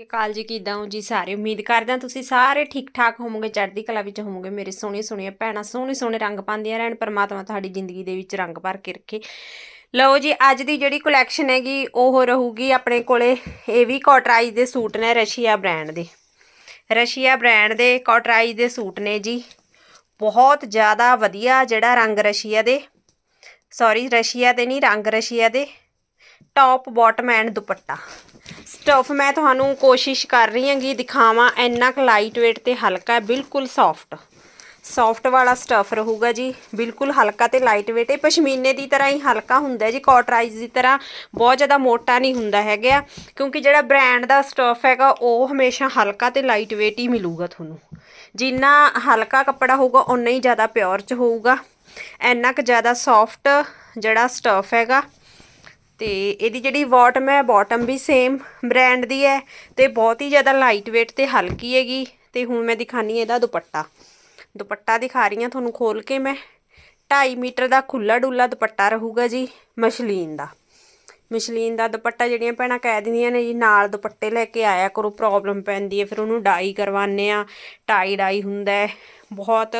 ਸਤਿ ਸ਼੍ਰੀ ਅਕਾਲ ਜੀ, ਕਿਦਾਂ ਹੋ ਜੀ ਸਾਰੇ? ਉਮੀਦ ਕਰਦੇ ਹਾਂ ਤੁਸੀਂ ਸਾਰੇ ਠੀਕ ਠਾਕ ਹੋਵੋਗੇ, ਚੜ੍ਹਦੀ ਕਲਾ ਵਿੱਚ ਹੋਵੋਗੇ। ਮੇਰੇ ਸੋਹਣੇ ਸੋਹਣੀਆਂ ਭੈਣਾਂ, ਸੋਹਣੇ ਸੋਹਣੇ ਰੰਗ ਪਾਉਂਦੀਆਂ ਰਹਿਣ, ਪਰਮਾਤਮਾ ਤੁਹਾਡੀ ਜ਼ਿੰਦਗੀ ਦੇ ਵਿੱਚ ਰੰਗ ਭਰ ਕੇ ਰੱਖੇ। ਲਓ ਜੀ, ਅੱਜ ਦੀ ਜਿਹੜੀ ਕਲੈਕਸ਼ਨ ਹੈਗੀ, ਉਹ ਰਹੂਗੀ ਆਪਣੇ ਕੋਲੇ ਇਹ ਵੀ ਕੋਟਰਾਈਜ਼ ਦੇ ਸੂਟ ਨੇ ਰਸ਼ੀਆ ਬ੍ਰਾਂਡ ਦੇ। ਰਸ਼ੀਆ ਬ੍ਰਾਂਡ ਦੇ ਕੋਟਰਾਈਜ਼ ਦੇ ਸੂਟ ਨੇ ਜੀ। ਬਹੁਤ ਜ਼ਿਆਦਾ ਵਧੀਆ ਜਿਹੜਾ ਰੰਗ ਰਸ਼ੀਆ ਦੇ। ਸੌਰੀ ਰਸ਼ੀਆ ਦੇ ਨਹੀਂ, ਰੰਗ ਰਸ਼ੀਆ ਦੇ। Top bottom and dupatta. Stuff ਮੈਂ ਤੁਹਾਨੂੰ ਕੋਸ਼ਿਸ਼ ਕਰ ਰਹੀ ਹਾਂਗੀ ਦਿਖਾਵਾਂ ਇੰਨਾ ਕੁ ਲਾਈਟ weight ਤੇ ਹਲਕਾ, ਬਿਲਕੁਲ ਸੌਫਟ ਸੌਫਟ ਵਾਲਾ ਸਟਫ ਰਹੂਗਾ ਜੀ, ਬਿਲਕੁਲ ਹਲਕਾ ਤੇ ਲਾਈਟ weight ਇਹ ਪਸ਼ਮੀਨੇ ਦੀ ਤਰ੍ਹਾਂ ਹੀ ਹਲਕਾ ਹੁੰਦਾ ਜੀ ਕਾਟਰਾਈਜ਼ ਦੀ ਤਰ੍ਹਾਂ। ਬਹੁਤ ਜ਼ਿਆਦਾ ਮੋਟਾ ਨਹੀਂ ਹੁੰਦਾ ਹੈਗਾ, ਕਿਉਂਕਿ ਜਿਹੜਾ ਬ੍ਰਾਂਡ ਦਾ ਸਟਫ ਹੈਗਾ, ਉਹ ਹਮੇਸ਼ਾ ਹਲਕਾ ਤੇ ਲਾਈਟ weight ਹੀ ਮਿਲੂਗਾ ਤੁਹਾਨੂੰ। ਜਿੰਨਾ ਹਲਕਾ ਕੱਪੜਾ ਹੋਊਗਾ ਉਨਾ ਹੀ ਜ਼ਿਆਦਾ ਪਿਓਰ ਚ ਹੋਊਗਾ। ਇੰਨਾ ਕੁ ਜ਼ਿਆਦਾ ਸੌਫਟ ਜਿਹੜਾ ਸਟਫ ਹੈਗਾ। ਤੇ ਇਹਦੀ ਜਿਹੜੀ ਬਾਟਮ ਹੈ ਬਾਟਮ ਵੀ ਸੇਮ ਬ੍ਰਾਂਡ ਦੀ ਹੈ ਤੇ ਬਹੁਤ ਹੀ ਜ਼ਿਆਦਾ ਲਾਈਟ weight ਤੇ ਹਲਕੀ ਹੈਗੀ ਤੇ ਹੁਣ ਮੈਂ ਦਿਖਾਨੀ ਇਹਦਾ ਦੁਪੱਟਾ। ਦੁਪੱਟਾ ਦਿਖਾ ਰਹੀ ਹਾਂ ਤੁਹਾਨੂੰ ਖੋਲ ਕੇ ਮੈਂ। 2.5 ਮੀਟਰ ਦਾ ਖੁੱਲਾ ਡੁੱਲਾ ਦੁਪੱਟਾ ਰਹੂਗਾ ਜੀ, ਮਸ਼ਲੀਨ ਦਾ। ਮਸ਼ਲੀਨ ਦਾ ਦੁਪੱਟਾ ਜਿਹੜੀਆਂ ਭੈਣਾਂ ਕਹਿ ਦਿੰਦੀਆਂ ਨੇ ਜੀ, ਨਾਲ ਦੁਪੱਟੇ ਲੈ ਕੇ ਆਇਆ ਕਰੋ ਪ੍ਰੋਬਲਮ ਪੈਂਦੀ ਹੈ, ਫਿਰ ਉਹਨੂੰ ਡਾਈ ਕਰਵਾਉਂਦੇ ਆ ਟਾਈ ਡਾਈ ਹੁੰਦਾ ਬਹੁਤ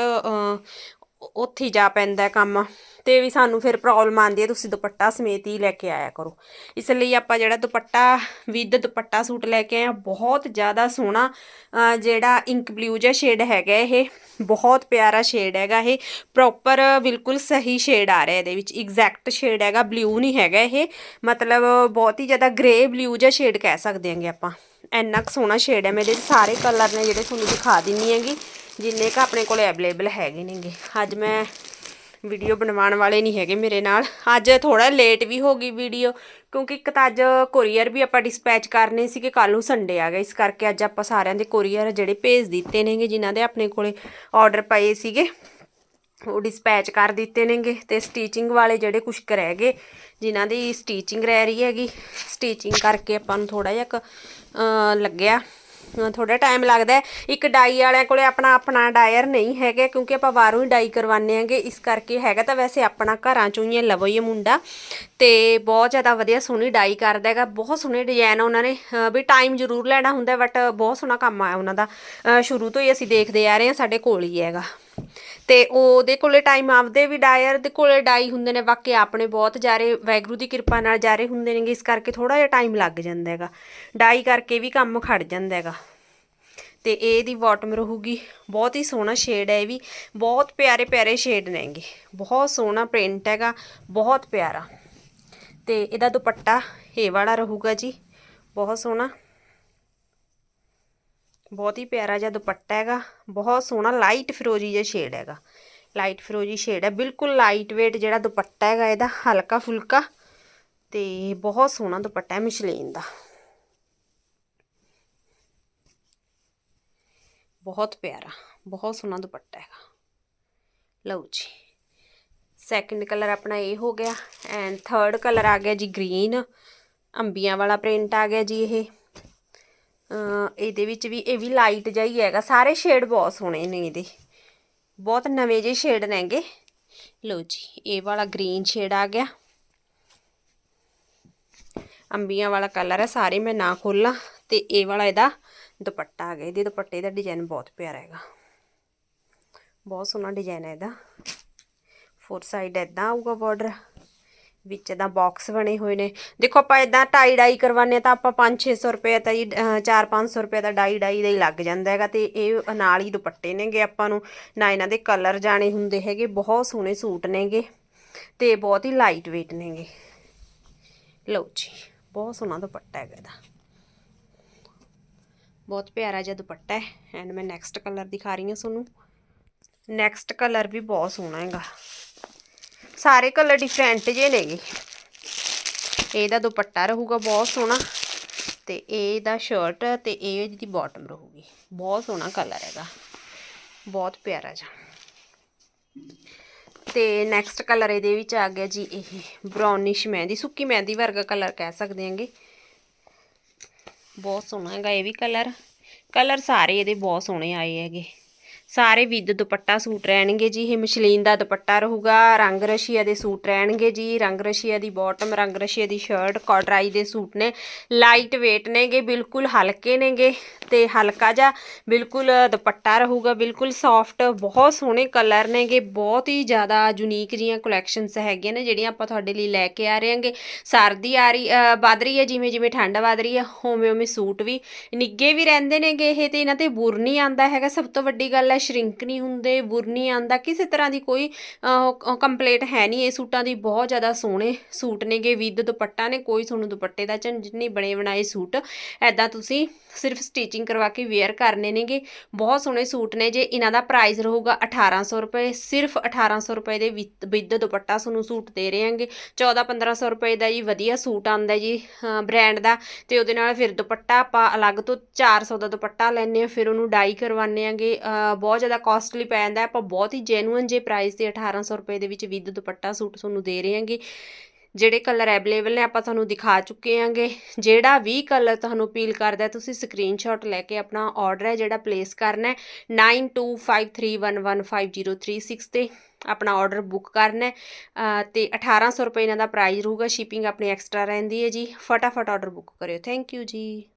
ਉੱਥੇ ਜਾ ਪੈਂਦਾ ਕੰਮ। ਤੇ ਵੀ ਸਾਨੂੰ ਫਿਰ ਪ੍ਰੋਬਲਮ ਆਉਂਦੀ ਹੈ, ਤੁਸੀਂ ਦੁਪੱਟਾ ਸਮੇਤ ਹੀ ਲੈ ਕੇ ਆਇਆ ਕਰੋ। ਇਸ ਲਈ ਆਪਾਂ ਜਿਹੜਾ ਦੁਪੱਟਾ, ਵਿਦ ਦੁਪੱਟਾ ਸੂਟ ਲੈ ਕੇ ਆਏ ਆ ਬਹੁਤ ਜ਼ਿਆਦਾ ਸੋਹਣਾ ਜਿਹੜਾ ਇੰਕ ਬਲੂ ਜਿਹਾ ਸ਼ੇਡ ਹੈਗਾ ਇਹ, ਬਹੁਤ ਪਿਆਰਾ ਸ਼ੇਡ ਹੈਗਾ ਇਹ ਪ੍ਰੋਪਰ ਬਿਲਕੁਲ ਸਹੀ ਸ਼ੇਡ ਆ ਰਿਹਾ ਇਹਦੇ ਵਿੱਚ ਐਗਜ਼ੈਕਟ ਸ਼ੇਡ ਹੈਗਾ ਬਲੂ ਨਹੀਂ ਹੈਗਾ ਇਹ, ਮਤਲਬ ਬਹੁਤ ਹੀ ਜ਼ਿਆਦਾ ਗ੍ਰੇ ਬਲੂ ਜਿਹਾ ਸ਼ੇਡ ਕਹਿ ਸਕਦੇ ਹਾਂਗੇ ਆਪਾਂ। ਇੰਨਾ ਕੁ ਸੋਹਣਾ ਸ਼ੇਡ ਹੈ ਮੇਰੇ ਸਾਰੇ ਕਲਰ ਨੇ ਜਿਹੜੇ ਤੁਹਾਨੂੰ ਦਿਖਾ ਦਿੰਨੀ ਹੈਗੀ, ਜਿੰਨੇ ਕ ਆਪਣੇ ਕੋਲ ਅਵੇਲੇਬਲ ਹੈਗੇ ਨੇਗੇ। ਅੱਜ ਮੈਂ ਵੀਡੀਓ ਬਣਵਾਉਣ ਵਾਲੇ ਨਹੀਂ ਹੈਗੇ ਮੇਰੇ ਨਾਲ। ਅੱਜ ਥੋੜਾ ਲੇਟ ਵੀ ਹੋ ਗਈ ਵੀਡੀਓ ਕਿਉਂਕਿ ਇੱਕ ਤਾਂ ਅੱਜ ਕੋਰੀਅਰ ਵੀ ਆਪਾਂ ਡਿਸਪੈਚ ਕਰਨੇ ਸੀ ਕਿ ਕੱਲ ਨੂੰ ਸੰਡੇ ਆ ਗਿਆ ਇਸ ਕਰਕੇ ਅੱਜ ਆਪਾਂ ਸਾਰਿਆਂ ਦੇ ਕੋਰੀਅਰ ਜਿਹੜੇ ਭੇਜ ਦਿੱਤੇ ਨੇਗੇ ਜਿਨ੍ਹਾਂ ਦੇ ਆਪਣੇ ਕੋਲੇ ਆਰਡਰ ਪਏ ਸੀਗੇ ਉਹ ਡਿਸਪੈਚ ਕਰ ਦਿੱਤੇ ਨੇਗੇ। ਤੇ ਸਟੀਚਿੰਗ ਵਾਲੇ ਜਿਹੜੇ ਕੁਝ ਕੁ ਰਹਿ ਗਏ ਜਿਨ੍ਹਾਂ ਦੀ ਸਟੀਚਿੰਗ ਰਹਿ ਰਹੀ ਹੈਗੀ ਸਟੀਚਿੰਗ ਕਰਕੇ ਆਪਾਂ ਨੂੰ ਥੋੜਾ ਜਿਹਾ ਕੁ, ਲੱਗਿਆ। ਥੋੜਾ ਟਾਈਮ ਲੱਗਦਾ ਇੱਕ ਡਾਈ ਵਾਲਿਆਂ ਕੋਲੇ ਆਪਣਾ ਆਪਣਾ ਡਾਇਰ ਨਹੀਂ ਹੈਗਾ ਕਿਉਂਕਿ ਆਪਾਂ ਬਾਹਰੋਂ ਹੀ ਡਾਈ ਕਰਵਾਉਂਦੇ ਆਂਗੇ ਇਸ ਕਰਕੇ ਹੈਗਾ ਤਾਂ ਵੈਸੇ ਆਪਣਾ ਘਰਾਂ ਚੋਂ ਹੀ ਹੈ ਲਵੋ ਹੀ ਹੈ ਮੁੰਡਾ। ਤੇ ਬਹੁਤ ਜ਼ਿਆਦਾ ਵਧੀਆ ਸੋਹਣੀ ਡਾਈ ਕਰਦਾ ਹੈਗਾ। ਬਹੁਤ ਸੋਹਣੇ ਡਿਜ਼ਾਈਨ ਉਹਨਾਂ ਨੇ। ਵੀ ਟਾਈਮ ਜ਼ਰੂਰ ਲੈਣਾ ਹੁੰਦਾ ਬਟ ਬਹੁਤ ਸੋਹਣਾ ਕੰਮ ਆ ਉਹਨਾਂ ਦਾ। ਸ਼ੁਰੂ ਤੋਂ ਹੀ ਅਸੀਂ ਦੇਖਦੇ ਆ ਰਹੇ ਹਾਂ, ਸਾਡੇ ਕੋਲ ਹੀ ਹੈਗਾ। ਤੇ ਉਹਦੇ ਕੋਲੇ ਟਾਈਮ ਆਪਦੇ ਵੀ ਡਾਇਰ ਦੇ ਕੋਲੇ ਡਾਈ ਹੁੰਦੇ ਨੇ, ਬਾਕੀ ਆਪਣੇ ਬਹੁਤ ਜਾਰੇ ਵੈਗਰੂ ਦੀ ਕਿਰਪਾ ਨਾਲ ਜਾਰੇ ਹੁੰਦੇ ਨੇਗੇ, ਇਸ ਕਰਕੇ ਥੋੜਾ ਜਿਹਾ ਟਾਈਮ ਲੱਗ ਜਾਂਦਾ ਹੈਗਾ। ਡਾਈ ਕਰਕੇ ਵੀ ਕੰਮ ਖੜ ਜਾਂਦਾ ਹੈਗਾ। ਤੇ ਇਹਦੀ ਬਾਟਮ ਰਹੂਗੀ, ਬਹੁਤ ਹੀ ਸੋਹਣਾ ਸ਼ੇਡ ਹੈ ਇਹ ਵੀ, ਬਹੁਤ ਪਿਆਰੇ ਪਿਆਰੇ ਸ਼ੇਡ ਨੇਗੇ ਬਹੁਤ ਸੋਹਣਾ ਪ੍ਰਿੰਟ ਹੈਗਾ, ਬਹੁਤ ਪਿਆਰਾ। ਤੇ ਇਹਦਾ ਦੁਪੱਟਾ ਇਹ ਵਾਲਾ ਰਹੂਗਾ ਜੀ, ਬਹੁਤ ਸੋਹਣਾ। ਬਹੁਤ ਹੀ ਪਿਆਰਾ ਜਿਹਾ ਦੁਪੱਟਾ ਹੈਗਾ। ਬਹੁਤ ਸੋਹਣਾ ਲਾਈਟ ਫਿਰੋਜੀ ਜਿਹਾ ਸ਼ੇਡ ਹੈਗਾ। ਲਾਈਟ ਫਿਰੋਜੀ ਸ਼ੇਡ ਹੈ। ਬਿਲਕੁਲ ਲਾਈਟ weight ਜਿਹੜਾ ਦੁਪੱਟਾ ਹੈਗਾ ਇਹਦਾ, ਹਲਕਾ ਫੁਲਕਾ ਤੇ ਬਹੁਤ ਸੋਹਣਾ ਦੁਪੱਟਾ ਹੈ ਮਿਸ਼ਲੀਨ ਦਾ। ਬਹੁਤ ਪਿਆਰਾ, ਬਹੁਤ ਸੋਹਣਾ ਦੁਪੱਟਾ ਹੈਗਾ। ਲਓ ਜੀ। ਸੈਕੰਡ ਕਲਰ ਆਪਣਾ ਇਹ ਹੋ ਗਿਆ ਐਂਡ ਥਰਡ ਕਲਰ ਆ ਗਿਆ ਜੀ ਗ੍ਰੀਨ ਅੰਬੀਆਂ ਵਾਲਾ ਪ੍ਰਿੰਟ ਆ ਗਿਆ ਜੀ ਇਹ। ਇਹਦੇ ਵਿੱਚ ਵੀ ਇਹ ਵੀ ਲਾਈਟ ਜਿਹਾ ਹੀ ਹੈਗਾ। ਸਾਰੇ ਸ਼ੇਡ ਬਹੁਤ ਸੋਹਣੇ ਨੇ ਇਹਦੇ। ਬਹੁਤ ਨਵੇਂ ਜਿਹੇ ਸ਼ੇਡ ਨੇਗੇ ਲਓ ਜੀ, ਇਹ ਵਾਲਾ ਗ੍ਰੀਨ ਸ਼ੇਡ ਆ ਗਿਆ। ਅੰਬੀਆਂ ਵਾਲਾ ਕਲਰ ਹੈ ਸਾਰੇ ਮੈਂ ਨਾ ਖੋਲਾਂ। ਤੇ ਇਹ ਵਾਲਾ ਇਹਦਾ ਦੁਪੱਟਾ ਆ ਗਿਆ। ਇਹਦੇ ਦੁਪੱਟੇ ਦਾ ਡਿਜ਼ਾਈਨ ਬਹੁਤ ਪਿਆਰਾ ਹੈਗਾ। ਬਹੁਤ ਸੋਹਣਾ ਡਿਜ਼ਾਈਨ ਹੈ ਇਹਦਾ। ਫੋਰ ਸਾਈਡ ਇਦਾਂ ਆਊਗਾ ਬਾਰਡਰ ਵਿੱਚ ਦਾ ਬਾਕਸ ਬਣੇ ਹੋਏ ਨੇ। ਦੇਖੋ ਆਪਾਂ ਇਦਾਂ ਟਾਈ ਡਾਈ ਕਰਵਾਉਂਦੇ ਹਾਂ ਤਾਂ ਆਪਾਂ 5-600 ਰੁਪਏ ਤਾਂ ਜੀ 4-500 ਰੁਪਏ ਦਾ ਡਾਈ ਡਾਈ ਦਾ ਹੀ ਲੱਗ ਜਾਂਦਾ ਹੈਗਾ ਤੇ ਇਹ ਨਾਲ ਹੀ ਦੁਪੱਟੇ ਨੇਗੇ ਆਪਾਂ ਨੂੰ। ਨਾ ਇਹਨਾਂ ਦੇ ਕਲਰ ਜਾਣੇ ਹੁੰਦੇ ਹੈਗੇ, ਬਹੁਤ ਸੋਹਣੇ ਸੂਟ ਨੇਗੇ ਤੇ ਬਹੁਤ ਹੀ ਲਾਈਟ weight ਨੇਗੇ। ਲਓ ਜੀ, ਬਹੁਤ ਸੋਹਣਾ ਦੁਪੱਟਾ ਹੈਗਾ ਇਹਦਾ। ਬਹੁਤ ਪਿਆਰਾ ਜਿਹਾ ਦੁਪੱਟਾ ਹੈ। ਐਂਡ ਮੈਂ ਨੈਕਸਟ ਕਲਰ ਦਿਖਾ ਰਹੀ ਹਾਂ ਤੁਹਾਨੂੰ। ਨੈਕਸਟ ਕਲਰ ਵੀ ਬਹੁਤ ਸੋਹਣਾ ਹੈਗਾ। ਸਾਰੇ ਕਲਰ ਡਿਫਰੈਂਟ ਜੇ ਨੇਗੇ ਇਹਦਾ ਦੁਪੱਟਾ ਰਹੂਗਾ ਬਹੁਤ ਸੋਹਣਾ ਤੇ ਇਹਦਾ ਸ਼ਰਟ ਤੇ ਇਹ ਇਹਦੀ ਬਾਟਮ ਰਹੂਗੀ। ਬਹੁਤ ਸੋਹਣਾ ਕਲਰ ਹੈਗਾ। ਬਹੁਤ ਪਿਆਰਾ ਜਿਹਾ। ਤੇ ਨੈਕਸਟ ਕਲਰ ਇਹਦੇ ਵਿੱਚ ਆ ਗਿਆ ਜੀ ਇਹ ਬ੍ਰਾਊਨਿਸ਼ ਮਹਿੰਦੀ, ਸੁੱਕੀ ਮਹਿੰਦੀ ਵਰਗਾ ਕਲਰ ਕਹਿ ਸਕਦੇ ਹਾਂਗੇ। ਬਹੁਤ ਸੋਹਣਾ ਹੈਗਾ ਇਹ ਵੀ ਕਲਰ ਕਲਰ ਸਾਰੇ ਇਹਦੇ ਬਹੁਤ ਸੋਹਣੇ ਆਏ ਹੈਗੇ। ਸਾਰੇ ਵਿਦ ਦੁਪੱਟਾ ਸੂਟ ਰਹਿਣਗੇ ਜੀ, ਇਹ ਮਸ਼ਲੀਨ ਦਾ ਦੁਪੱਟਾ ਰਹੂਗਾ, ਰੰਗ ਰਸ਼ੀਆ ਦੇ ਸੂਟ ਰਹਿਣਗੇ ਜੀ, ਰੰਗ ਰਸ਼ੀਆ ਦੀ ਬਾਟਮ ਰੰਗ ਰਸ਼ੀਆ ਦੀ ਸ਼ਰਟ ਕਾਟਰਾਈ ਦੇ ਸੂਟ ਨੇ ਲਾਈਟ weight ਨੇਗੇ, ਬਿਲਕੁਲ ਹਲਕੇ ਨੇਗੇ ਤੇ ਹਲਕਾ ਜਿਹਾ, ਬਿਲਕੁਲ ਦੁਪੱਟਾ ਰਹੂਗਾ, ਬਿਲਕੁਲ ਸੌਫਟ ਬਹੁਤ ਸੋਹਣੇ ਕਲਰ ਨੇਗੇ, ਬਹੁਤ ਹੀ ਜ਼ਿਆਦਾ ਯੂਨੀਕ ਜੀਆਂ ਕਲੈਕਸ਼ਨਸ ਹੈਗੀਆਂ ਨੇ, ਜਿਹੜੀਆਂ ਆਪਾਂ ਤੁਹਾਡੇ ਲਈ ਲੈ ਕੇ ਆ ਰਹੇ ਹਾਂਗੇ। ਸਰਦੀ ਆ ਰਹੀ ਵੱਧ ਰਹੀ ਹੈ, ਜਿਵੇਂ ਜਿਵੇਂ ਠੰਡ ਵੱਧ ਰਹੀ ਹੈ, ਉਵੇਂ ਉਵੇਂ ਸੂਟ ਵੀ ਨਿੱਗੇ ਵੀ ਰਹਿੰਦੇ ਨੇਗੇ, ਇਹ ਤੇ ਇਹਨਾਂ ਤੇ ਬੁਰ ਨਹੀਂ ਆਂਦਾ ਹੈਗਾ, ਸਭ ਤੋਂ ਵੱਡੀ ਗੱਲ ਹੈ ਸ਼ਰਿੰਕ ਨਹੀਂ ਹੁੰਦੇ, ਬੁਰ ਨਹੀਂ ਆਂਦਾ ਕਿਸੇ ਤਰ੍ਹਾਂ ਦੀ ਕੋਈ ਕੰਪਲੇਂਟ ਹੈ ਨਹੀਂ। ਇਹ ਸੂਟਾਂ ਦੀ ਬਹੁਤ ਜ਼ਿਆਦਾ ਸੋਹਣੇ ਸੂਟ ਨੇਗੇ। ਵਿਦ ਦੁਪੱਟਾ ਨੇ, ਕੋਈ ਤੁਹਾਨੂੰ ਦੁਪੱਟੇ ਦਾ ਝੰਜਟ ਨਹੀਂ, ਬਣੇ ਬਣਾਏ ਸੂਟ। ਐਦਾਂ ਤੁਸੀਂ ਸਿਰਫ ਸਟਿਚਿੰਗ ਕਰਵਾ ਕੇ ਵੇਅਰ ਕਰਨੇ ਨੇਗੇ। ਬਹੁਤ ਸੋਹਣੇ ਸੂਟ ਨੇ ਜੇ ਇਹਨਾਂ ਦਾ ਪ੍ਰਾਈਸ ਰਹੂਗਾ 1800 ਰੁਪਏ। ਸਿਰਫ 1800 ਰੁਪਏ ਦੇ ਵਿਦ ਦੁਪੱਟਾ ਤੁਹਾਨੂੰ ਸੂਟ ਦੇ ਰਹੇ ਹਾਂਗੇ 14 1500 ਰੁਪਏ ਦਾ ਜੀ ਵਧੀਆ ਸੂਟ ਆਂਦਾ ਜੀ ਬ੍ਰਾਂਡ ਦਾ। ਤੇ ਉਹਦੇ ਨਾਲ ਫਿਰ ਦੁਪੱਟਾ ਆਪਾਂ ਅਲੱਗ ਤੋਂ 400 ਦਾ ਦੁਪੱਟਾ ਲੈਨੇ ਆ ਫਿਰ ਉਹਨੂੰ ਡਾਈ ਕਰਵਾਉਂਦੇ ਆਂਗੇ। ਅਹ ਬਹੁਤ ਜ਼ਿਆਦਾ ਕਾਸਟਲੀ ਪੈ ਜਾਂਦਾ ਆਪਾਂ ਬਹੁਤ ਹੀ ਜੈਨੂਇਨ ਜੇ ਪ੍ਰਾਈਸ ਤੇ 1800 ਰੁਪਏ ਦੇ ਵਿੱਚ ਵਿਦ ਦੁਪੱਟਾ ਸੂਟ ਤੁਹਾਨੂੰ ਦੇ ਰਹੇ ਹਾਂਗੇ। ਜਿਹੜੇ ਕਲਰ ਅਵੇਲੇਬਲ ਨੇ ਆਪਾਂ ਤੁਹਾਨੂੰ ਦਿਖਾ ਚੁੱਕੇ ਆਂਗੇ ਜਿਹੜਾ ਵੀ ਕਲਰ ਤੁਹਾਨੂੰ ਅਪੀਲ ਕਰਦਾ ਤੁਸੀਂ ਸਕਰੀਨਸ਼ਾਟ ਲੈ ਕੇ ਆਪਣਾ ਆਰਡਰ ਹੈ, ਜਿਹੜਾ ਪਲੇਸ ਕਰਨਾ ਹੈ 9253115036 ਤੇ ਆਪਣਾ ਆਰਡਰ ਬੁੱਕ ਕਰਨਾ ਹੈ। ਅਹ ਤੇ 1800 ਰੁਪਏ ਇਹਨਾਂ ਦਾ ਪ੍ਰਾਈਸ ਰਹੂਗਾ। ਸ਼ਿਪਿੰਗ ਆਪਣੀ ਐਕਸਟਰਾ ਰਹਿੰਦੀ ਹੈ ਜੀ। ਫਟਾਫਟ ਆਰਡਰ ਬੁੱਕ ਕਰਿਓ। ਥੈਂਕ ਯੂ ਜੀ।